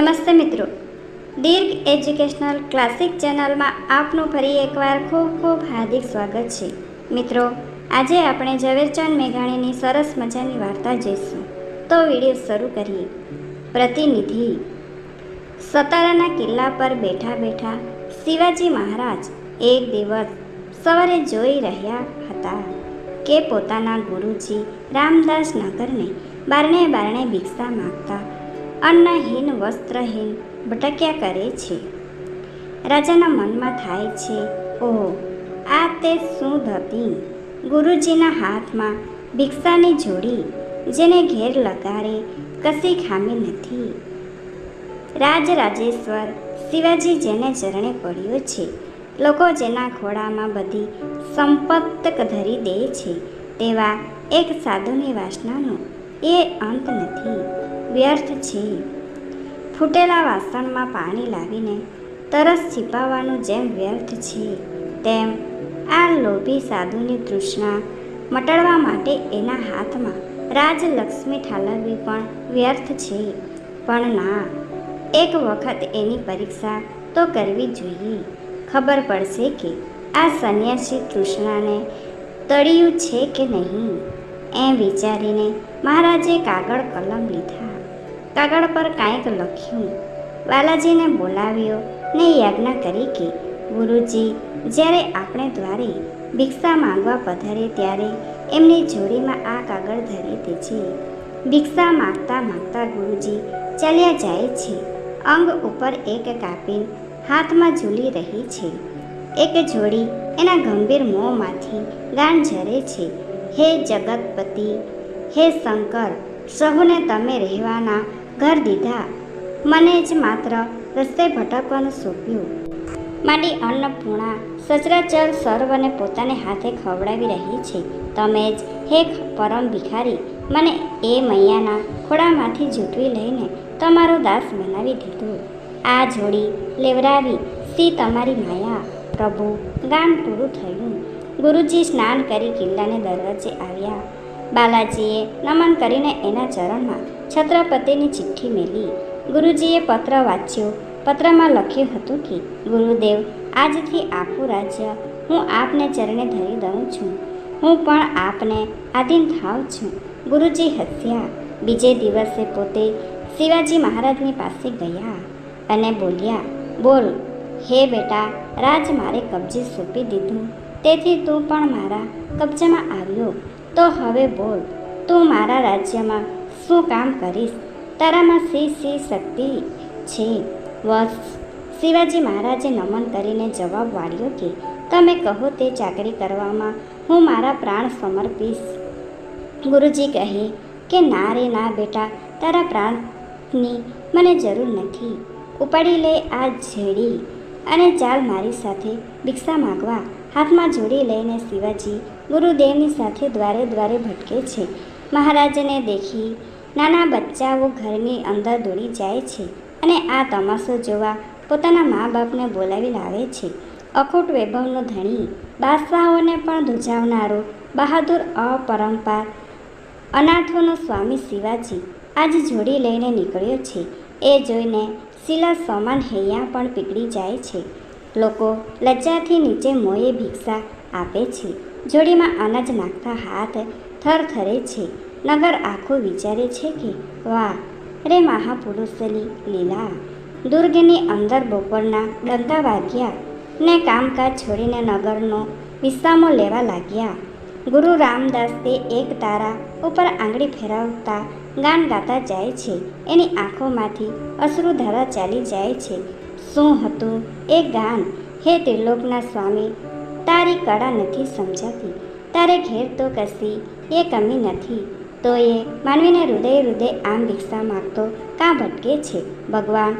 નમસ્તે મિત્રો. દીર્ઘ educational classic ચેનલમાં આપનું ફરી એકવાર ખૂબ ખૂબ હાર્દિક સ્વાગત છે. મિત્રો, આજે આપણે ઝવેરચંદ મેઘાણીની સરસ મજાની વાર્તા જોઈશું. તો વીડિયો શરૂ કરીએ. પ્રતિનિધિ. સતારાના કિલ્લા પર બેઠા બેઠા શિવાજી મહારાજ એક દિવસ સવારે જોઈ રહ્યા હતા કે પોતાના ગુરુજી રામદાસ નગરને બારણે બારણે ભિક્ષા માગતા અન્નહીન વસ્ત્રહીન ભટક્યા કરે છે. રાજાના મનમાં થાય છે, ઓહો, આ તે શું હતી ગુરુજીના હાથમાં ભિક્ષાની જોડી જેને ઘેર લગાડે કશી ખામી નથી. રાજરાજેશ્વર શિવાજી જેને ચરણે પડ્યો છે, લોકો જેના ખોળામાં બધી સંપત્ત ધરી દે છે, તેવા એક સાધુની વાસનાનો એ અંત નથી. વ્યર્થ છે. ફૂટેલા વાસણમાં પાણી લાવીને તરસ છીપાવવાનું જેમ વ્યર્થ છે, તેમ આ લોભી સાધુની તૃષ્ણા મટાડવા માટે એના હાથમાં રાજલક્ષ્મી ઠાલવવી પણ વ્યર્થ છે. પણ ના, એક વખત એની પરીક્ષા તો કરવી જોઈએ. ખબર પડશે કે આ સંન્યાસી તૃષ્ણાને તળિયું છે કે નહીં? એમ વિચારીને મહારાજે કાગળ, કલમ લીધા. કાગળ પર કાંઈક લખ્યું. બાલાજીને બોલાવ્યો ને યાજ્ઞા કરી કે, ગુરુજી, જ્યારે આપણે દ્વારે ભિક્ષા માંગવા પધારે ત્યારે એમની જોડીમાં આ કાગળ ધરી છે. ભિક્ષા માગતા માગતા ગુરુજી ચાલ્યા જાય છે. અંગ ઉપર એક કાપીન હાથમાં ઝૂલી રહી છે. એક જોડી એના ગંભીર મોંમાંથી ગાન ઝરે છે. હે જગતપતિ, હે શંકર, સહુને તમે રહેવાના ઘર દીધા. મને જ માત્ર રસ્તે ભટકવાનું સોંપ્યું. મારી અન્નપૂર્ણા સચરાચર સર્વને પોતાને હાથે ખવડાવી રહી છે. તમે જ હે પરમ ભિખારી મને એ મૈયાના ખોળામાંથી જૂટવી લઈને તમારો દાસ બનાવી દીધો. આ જોડી લેવરાવી સી તમારી માયા. પ્રભુ, ગામ પૂરું થયું. ગુરુજી સ્નાન કરી કિલ્લાને દરવાજે આવ્યા. બાલાજીએ નમન કરીને એના ચરણમાં છત્રપતિની ચિઠ્ઠી મેલી. ગુરુજીએ પત્ર વાંચ્યો. પત્રમાં લખ્યું હતું કે, ગુરુદેવ, આજથી આખું રાજ્ય. હું આપને ચરણે ધરી દઉં છું. હું પણ આપને આધીન થાવ છું. ગુરુજી હસ્યા. બીજે દિવસે પોતે શિવાજી મહારાજની પાસે ગયા અને બોલ્યા, બોલ, હે બેટા, રાજ મારે કબજે સોંપી દીધું. તેથી તું પણ મારા કબજામાં આવ્યો. તો હવે બોલ, તું મારા રાજ્યમાં શું કામ કરીશ? તારામાં શ્રી શ્રી શક્તિ છે? વત્સ શિવાજી મહારાજે નમન કરીને જવાબ વાળ્યો કે, તમે કહો તે ચાકરી કરવામાં હું મારા પ્રાણ સમર્પીશ. ગુરુજી કહે કે, ના રે, ના બેટા, તારા પ્રાણની મને જરૂર નથી. ઉપાડી લે આ ઝેડી અને ચાલ મારી સાથે ભિક્ષા માગવા. હાથમાં જોડી લઈને શિવાજી ગુરુદેવની સાથે દ્વારે દ્વારે ભટકે છે. મહારાજને દેખી નાના બચ્ચાઓ ઘરની અંદર દોડી જાય છે અને આ તમાશો જોવા પોતાના મા બાપને બોલાવી લાવે છે. અખૂટ વૈભવનો ધણી બાદશાહોને પણ ધ્રુજાવનારો બહાદુર અપરંપાર અનાથોનો સ્વામી શિવાજી આજ જોડી લઈને નીકળ્યો છે. એ જોઈને શિલા સમાન હૈયા પણ પીગળી જાય છે. લોકો લજ્જાથી નીચે મોયે ભિક્ષા આપે છે. જોડીમાં અનાજ નાખતા હાથ થરથરે છે. નગર આખું વિચારે છે કે, વાહ, રે મહાપુરુષની લીલા. દુર્ગની અંદર બપોરના ડંકા વાગ્યા. ને કામકાજ છોડીને નગરનો વિશ્રામો લેવા લાગ્યા. ગુરુ રામદાસ તે એક તારા ઉપર આંગળી ફેરવતા ગાન ગાતા જાય છે. એની આંખોમાંથી અશ્રુધારા ચાલી જાય છે. શું હતું? એ ગાન. હે ત્રિલોકના સ્વામી, તારી કળા નથી સમજાતી. તારે ઘેર તો કશી એ કમી નથી. તો એ માનવીને હૃદય હૃદય આમ ભિક્ષા માગતો કાં ભટકે છે? ભગવાન,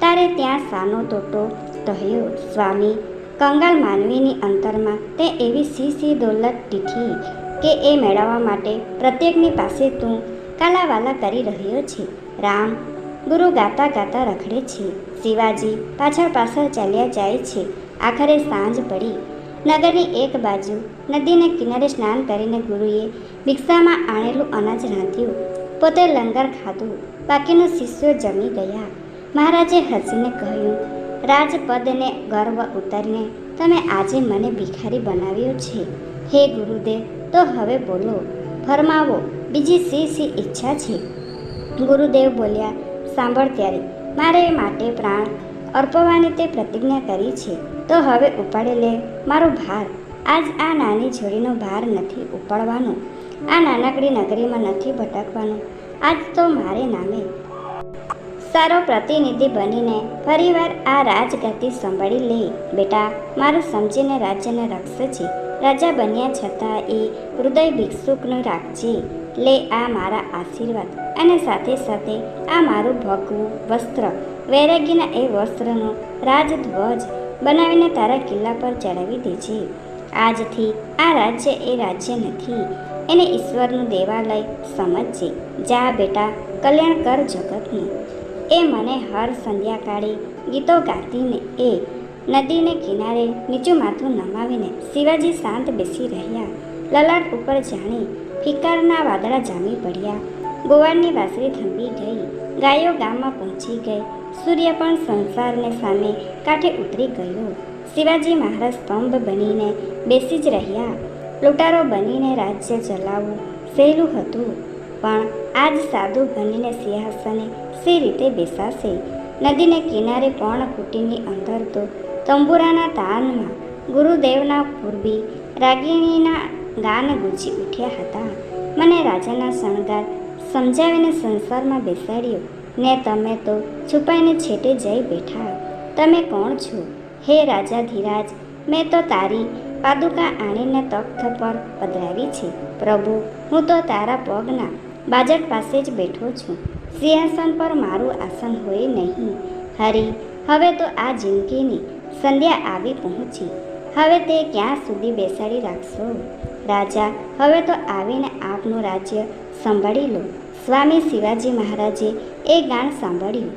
તારે ત્યાં સાનો તોટો કહ્યો સ્વામી, કંગાલ માનવીની અંતરમાં તે એવી સી સી દોલત ટીઠી કે એ મેળવવા માટે પ્રત્યેકની પાસે તું કાલાવાલા કરી રહ્યો છે. રામ ગુરુ ગાતા ગાતા રખડે છે. શિવાજી પાછળ પાછળ ચાલ્યા જાય છે. આખરે સાંજ પડી. નગરની એક બાજુ નદીને કિનારે સ્નાન કરીને ગુરુએ ભિક્ષામાં આણેલું અનાજ રાંધ્યું. પોતે લંગર ખાધું. બાકીનું શિષ્યો જમી ગયા. મહારાજે હસીને કહ્યું, રાજપદને ગર્વ ઉતરીને તમે આજે મને ભિખારી બનાવ્યો છે. હે ગુરુદેવ, તો હવે બોલો. ફરમાવો. બીજી સી સી ઈચ્છા છે? ગુરુદેવ બોલ્યા સાંભળ ત્યારે મારે માટે પ્રાણ અર્પવાની તે પ્રતિજ્ઞા કરી છે. તો હવે ઉપાડી લે મારો ભાર. આજ આ નાની જોડીનો ભાર નથી ઉપાડવાનો. આ નાનકડી નગરીમાં નથી ભટકવાનું. આજ તો મારે નામે સારો પ્રતિનિધિ બનીને ફરીવાર આ રાજગતિ સંભાળી લે. બેટા, મારું સમજીને રાજ્યને રક્ષે છે રાજા બન્યા છતાં એ હૃદય ભિક્ષુકનું રાખજે. લે આ મારા આશીર્વાદ. અને સાથે સાથે આ મારું ભગવું વસ્ત્ર, વૈરાગીના એ વસ્ત્રનો રાજધ્વજ બનાવીને તારા કિલ્લા પર ચડાવી દેજે આજથી આ રાજ્ય એ રાજ્ય નથી, એને ઈશ્વરનું દેવાલય સમજજે. જા બેટા, કલ્યાણ કર જગતનું. એ મને હર સંધ્યાકાળે ગીતો ગાતીને એ નદીને કિનારે નીચું માથું નમાવીને શિવાજી શાંત બેસી રહ્યા. લલાટ ઉપર જાણી ફિકારના વાદળા જામી પડ્યા. ગોવાળની વાસળી થંભી ગઈ. ગાયો ગામમાં પહોંચી ગઈ. સૂર્ય પણ સંસારને સામે કાંઠે ઉતરી ગયો. શિવાજી મહારાજ સ્તંભ બનીને બેસી જ રહ્યા. લૂંટારો બનીને રાજ્ય ચલાવવું સહેલું હતું. પણ આજ સાધુ બનીને સિંહાસને સી રીતે બેસાશે? નદીને કિનારે પર્ણકુટીની અંદર તો તંબુરાના તાનમાં ગુરુદેવના પૂર્વી રાગિણીના ગાન ગુંજી ઉઠ્યા હતા. મને રાજાના શણગાર સમજાવીને સંસારમાં બેસાડ્યો. ને તમે તો છુપાઈને છેટે જઈ બેઠા. તમે કોણ છો? હે રાજા ધીરાજ, મેં તો તારી પાદુકા આણીને તખ્ત પર પધરાવી છે. પ્રભુ, હું તો તારા પગના બાજટ પાસે જ બેઠો છું. સિંહાસન પર મારું આસન હોય નહીં. હરી, હવે તો આ જિંદગીની સંધ્યા આવી પહોંચી. હવે તે ક્યાં સુધી બેસાડી રાખશો? રાજા, હવે તો આવીને આપનું રાજ્ય સંભાળી લો. સ્વામી શિવાજી મહારાજે એ ગાણ સાંભળ્યું.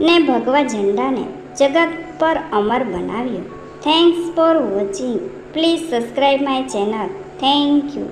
ને ભગવા ઝંડાને જગત પર અમર બનાવ્યું. Thanks for watching please subscribe my channel thank you